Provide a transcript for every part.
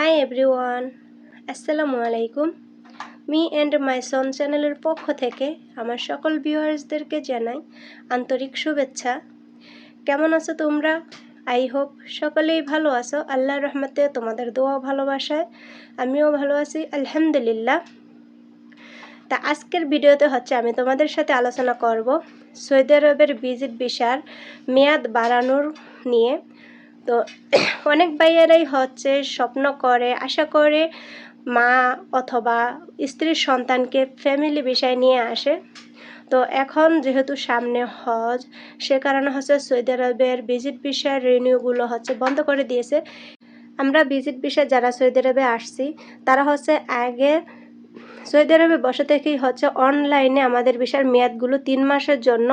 Hi everyone আসসালামু আলাইকুম me and my সন চ্যানেলের পক্ষ থেকে আমার সকল ভিউয়ার্সদেরকে জানাই আন্তরিক শুভেচ্ছা। কেমন আছো তোমরা? আই হোপ সকলেই ভালো আছো। আল্লাহর রহমতে তোমাদের দোয়া ভালোবাসায় আমিও ভালো আছি, আলহামদুলিল্লাহ। তা আজকের ভিডিওতে হচ্ছে আমি তোমাদের সাথে আলোচনা করব সৌদি আরবের ভিজিট ভিসার মেয়াদ বাড়ানোর নিয়ে। তো অনেক ভাইয়েরাই হচ্ছে স্বপ্ন করে, আশা করে মা অথবা স্ত্রীর সন্তানকে ফ্যামিলি বিষয় নিয়ে আসে। তো এখন যেহেতু সামনে হজ, সে কারণে হচ্ছে সৌদি আরবের ভিজিট বিষয়ের রিনিউগুলো হচ্ছে বন্ধ করে দিয়েছে। আমরা ভিজিট বিষয় যারা সৌদি আরবে আসছি, তারা হচ্ছে আগে সৌদি আরবে বসে থেকেই হচ্ছে অনলাইনে আমাদের বিশাল মেয়াদগুলো তিন মাসের জন্য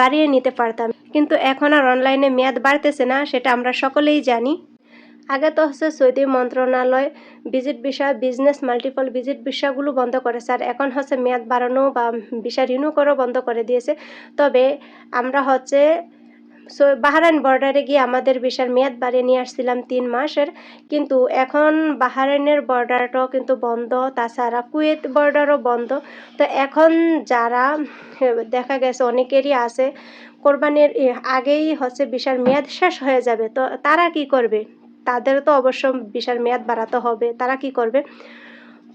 বাড়িয়ে নিতে পারতাম। কিন্তু এখন আর অনলাইনে মেয়াদ বাড়তেছে না, সেটা আমরা সকলেই জানি। আগে তো হচ্ছে সৌদি মন্ত্রণালয় ভিজিট বিষয় বিজনেস মাল্টিপল ভিজিট বিষয়গুলো বন্ধ করেছে আর এখন হচ্ছে মেয়াদ বাড়ানো বা বিষয় রিনিউ করেও বন্ধ করে দিয়েছে। তবে আমরা হচ্ছে সো বাহারাইন বর্ডারে গিয়ে আমাদের বিশাল মেয়াদ বাড়িয়ে নিয়ে আসছিলাম তিন মাসের। কিন্তু এখন বাহারাইনের বর্ডারটাও কিন্তু বন্ধ, তাছাড়া কুয়েত বর্ডারও বন্ধ। তো এখন যারা, দেখা গেছে অনেকেরই আছে, কোরবানির আগেই হচ্ছে বিশাল মেয়াদ শেষ হয়ে যাবে। তো তারা কি করবে? তাদের তো অবশ্য বিশাল মেয়াদ বাড়াতে হবে, তারা কি করবে?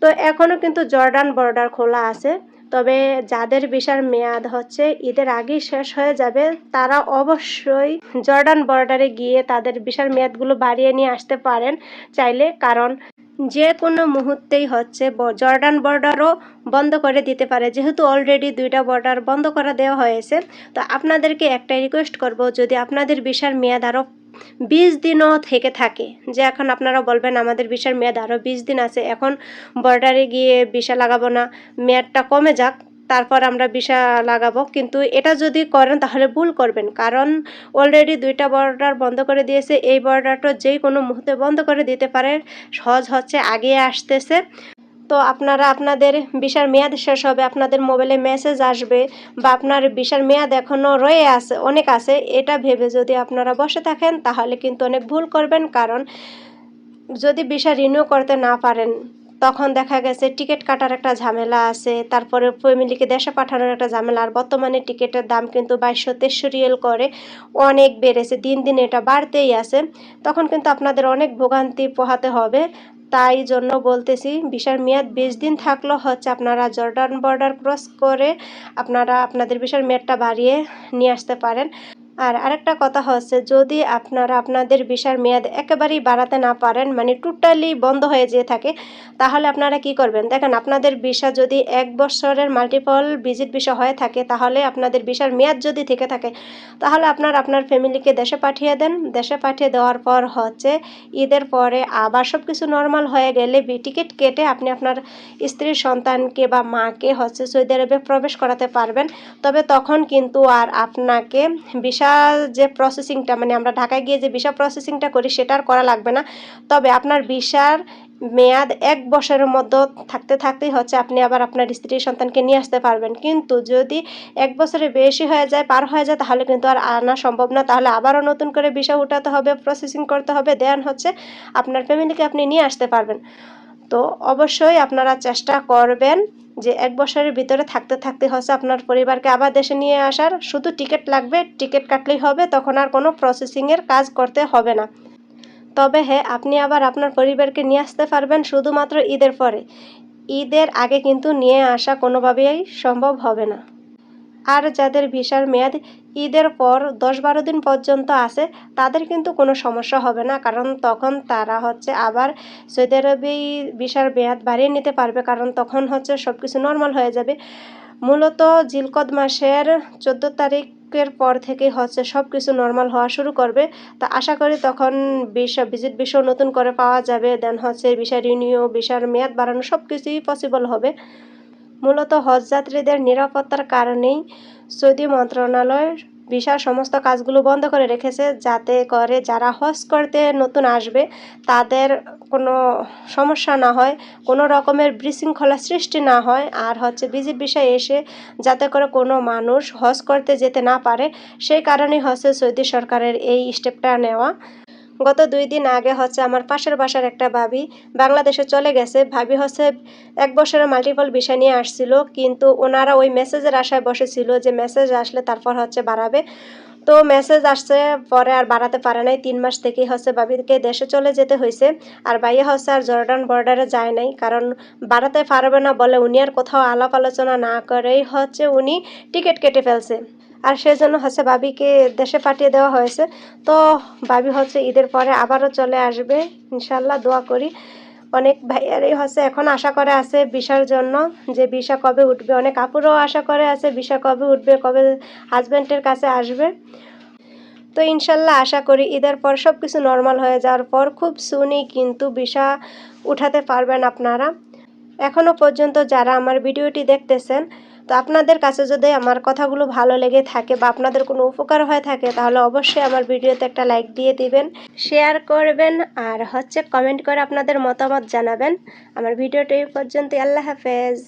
তো এখনও কিন্তু জর্ডান বর্ডার খোলা আছে। তবে যাদের বিশাল মেয়াদ হচ্ছে, ঈদের আগেই শেষ হয়ে যাবে, তারা অবশ্যই জর্ডান বর্ডারে গিয়ে তাদের বিশাল মেয়াদগুলো বাড়িয়ে নিয়ে আসতে পারেন চাইলে, কারণ যে কোনো মুহূর্তেই হচ্ছে জর্ডান বর্ডারও বন্ধ করে দিতে পারে। যেহেতু অলরেডি দুইটা বর্ডার বন্ধ করে দেওয়া হয়েছে, তো আপনাদেরকে একটাই রিকোয়েস্ট করব, যদি আপনাদের বিশাল মেয়াদ আরও বিশ দিনও থেকে থাকে। যে এখন আপনারা বলবেন আমাদের বিশাল মেয়াদ আরও বিশ দিন আছে, এখন বর্ডারে গিয়ে বিশা লাগাবো না, মেয়াদটা কমে যাক, তারপর আমরা বিষা লাগাবো। কিন্তু এটা যদি করেন তাহলে ভুল করবেন, কারণ অলরেডি দুইটা বর্ডার বন্ধ করে দিয়েছে। এই বর্ডারটা যেই কোনো মুহূর্তে বন্ধ করে দিতে পারে, সহজ হচ্ছে, আগে আসতেছে। তো আপনারা আপনাদের বিশার মেয়াদ শেষ হবে, আপনাদের মোবাইলে মেসেজ আসবে বা আপনার বিশার মেয়াদ এখনও রয়ে আছে, অনেক আছে, এটা ভেবে যদি আপনারা বসে থাকেন তাহলে কিন্তু অনেক ভুল করবেন। কারণ যদি বিশা রিনিউ করতে না পারেন, তখন দেখা গেছে টিকিট কাটার একটা ঝামেলা আছে, তারপরে ফ্যামিলিকে দেশে পাঠানোর একটা ঝামেলা, আর বর্তমানে টিকিটের দাম কিন্তু বাইশশো, তেইশশো রিয়েল করে অনেক বেড়েছে, দিন দিন এটা বাড়তেই আছে। তখন কিন্তু আপনাদের অনেক ভোগান্তি পোহাতে হবে। তাই জন্য বলতেছি ভিসার মেয়াদ বিশ দিন থাকলেও হচ্ছে আপনারা জর্ডান বর্ডার ক্রস করে আপনারা আপনাদের ভিসার মেয়াদটা বাড়িয়ে নিয়ে আসতে পারেন। আর আরেকটা কথা হচ্ছে, যদি আপনারা আপনাদের ভিসার মেয়াদ একেবারেই বাড়াতে না পারেন মানে টোটালি বন্ধ হয়ে যেয়ে থাকে, তাহলে আপনারা কি করবেন? দেখেন, আপনাদের ভিসা যদি এক বছরের মাল্টিপল ভিজিট ভিসা হয়ে থাকে, তাহলে আপনাদের ভিসার মেয়াদ যদি থেকে থাকে, তাহলে আপনার আপনার ফ্যামিলিকে দেশে পাঠিয়ে দেন। দেশে পাঠিয়ে দেওয়ার পর হচ্ছে, ঈদের পরে আবার সব কিছু নর্মাল হয়ে গেলে টিকিট কেটে আপনি আপনার স্ত্রীর সন্তানকে বা মাকে হচ্ছে সৌদি আরবে প্রবেশ করাতে পারবেন। তবে তখন কিন্তু আর আপনাকে ভিসা ভিসা যে প্রসেসিংটা মানে আমরা ঢাকায় গিয়ে যে ভিসা প্রসেসিংটা করি, সেটা আর করা লাগবে না। তবে আপনার ভিসার মেয়াদ এক বছরের মধ্যে থাকতে, থাকতেই হচ্ছে। আপনি আবার আপনার স্ত্রী সন্তানকে নিয়ে আসতে পারবেন। কিন্তু যদি এক বছরের বেশি হয়ে যায়, পার হয়ে যায়, তাহলে কিন্তু আর আনা সম্ভব না। তাহলে আবারও নতুন করে ভিসা উঠাতে হবে প্রসেসিং করতে হবে। দেন হচ্ছে আপনার ফ্যামিলিকে আপনি নিয়ে আসতে পারবেন। তো অবশ্যই আপনারা চেষ্টা করবেন যে এক বছরের ভিতরে থাকতে থাকতে হচ্ছে আপনার পরিবারকে আবার দেশে নিয়ে আসার। শুধু টিকিট লাগবে, টিকিট কাটলেই হবে, তখন আর কোনো প্রসেসিংয়ের কাজ করতে হবে না। তবে হ্যাঁ আপনি আবার আপনার পরিবারকে নিয়ে আসতে পারবেন শুধুমাত্র ঈদের পরে। ঈদের আগে কিন্তু নিয়ে আসা কোনোভাবেই সম্ভব হবে না। আর যাদের ভিসার মেয়াদ ঈদের পর দশ বারো দিন পর্যন্ত আছে, তাদের কিন্তু কোনো সমস্যা হবে না। কারণ তখন তারা হচ্ছে আবার সৌদি আরবেই ভিসার মেয়াদ বাড়িয়ে নিতে পারবে। কারণ তখন হচ্ছে সব কিছু নর্মাল হয়ে যাবে। মূলত জিলকদ মাসের চোদ্দ তারিখের পর থেকে হচ্ছে সব কিছু নর্মাল হওয়া শুরু করবে। তা আশা করি তখন ভিসা ভিজিট বিষয় নতুন করে পাওয়া যাবে। দেন হচ্ছে ভিসা রিনিউ ভিসার মেয়াদ বাড়ানো সব কিছুই পসিবল হবে। মূলত হজযাত্রীদের নিরাপত্তার কারণেই সৌদি মন্ত্রণালয় ভিসার সমস্ত কাজগুলো বন্ধ করে রেখেছে যাতে করে যারা হজ করতে নতুন আসবে, তাদের কোনো সমস্যা না হয়, কোনো রকমের বিশৃঙ্খলা সৃষ্টি না হয়। আর হচ্ছে বিজিট বিষয় এসে যাতে করে কোনো মানুষ হজ করতে যেতে না পারে, সেই কারণেই হচ্ছে সৌদি সরকারের এই স্টেপটা নেওয়া। গত দুই দিন আগে হচ্ছে আমার পাশের বাসার একটা ভাবি বাংলাদেশে চলে গেছে। ভাবি হচ্ছে এক বছরের মাল্টিপল বিষয় নিয়ে আসছিল, কিন্তু ওনারা ওই মেসেজের আশায় বসেছিল যে মেসেজ আসলে তারপর হচ্ছে বাড়াবে। তো মেসেজ আসছে, পরে আর বাড়াতে পারে নাই। তিন মাস থেকেই হচ্ছে বাবিকে দেশে চলে যেতে হয়েছে। আর ভাইয়া হচ্ছে আর জর্ডান বর্ডারে যায় নাই, কারণ বাড়াতে পারবে না বলে উনি আর কোথাও আলাপ আলোচনা না করেই হচ্ছে উনি টিকিট কেটে ফেলছে। আর সেজন্য হচ্ছে বাবিকে দেশে পাঠিয়ে দেওয়া হয়েছে। তো বাবি হচ্ছে ঈদের পরে আবারও চলে আসবে। ইনশাল্লাহ দোয়া করি। অনেক ভাইয়ারই হচ্ছে এখন আশা করে আছে বিশার জন্য, যে বিশা কবে উঠবে। অনেক আপুরও আশা করে আছে বিশা কবে উঠবে, কবে হাজব্যান্ডের কাছে আসবে। তো ইনশাল্লাহ আশা করি ঈদের পর সব কিছু নর্মাল হয়ে যাওয়ার পর খুব সুনই কিন্তু বিষা উঠাতে পারবেন আপনারা। এখনও পর্যন্ত যারা আমার ভিডিওটি দেখতেছেন তো আপনাদের কাছে যদি আমার কথাগুলো ভালো লেগে থাকে বা আপনাদের কোনো উপকার হয়ে থাকে, তাহলে অবশ্যই আমার ভিডিওতে একটা লাইক দিয়ে দিবেন শেয়ার করবেন, আর হচ্ছে কমেন্ট করে আপনাদের মতামত জানাবেন। আমার ভিডিওটি এই পর্যন্ত আল্লাহ হাফেজ।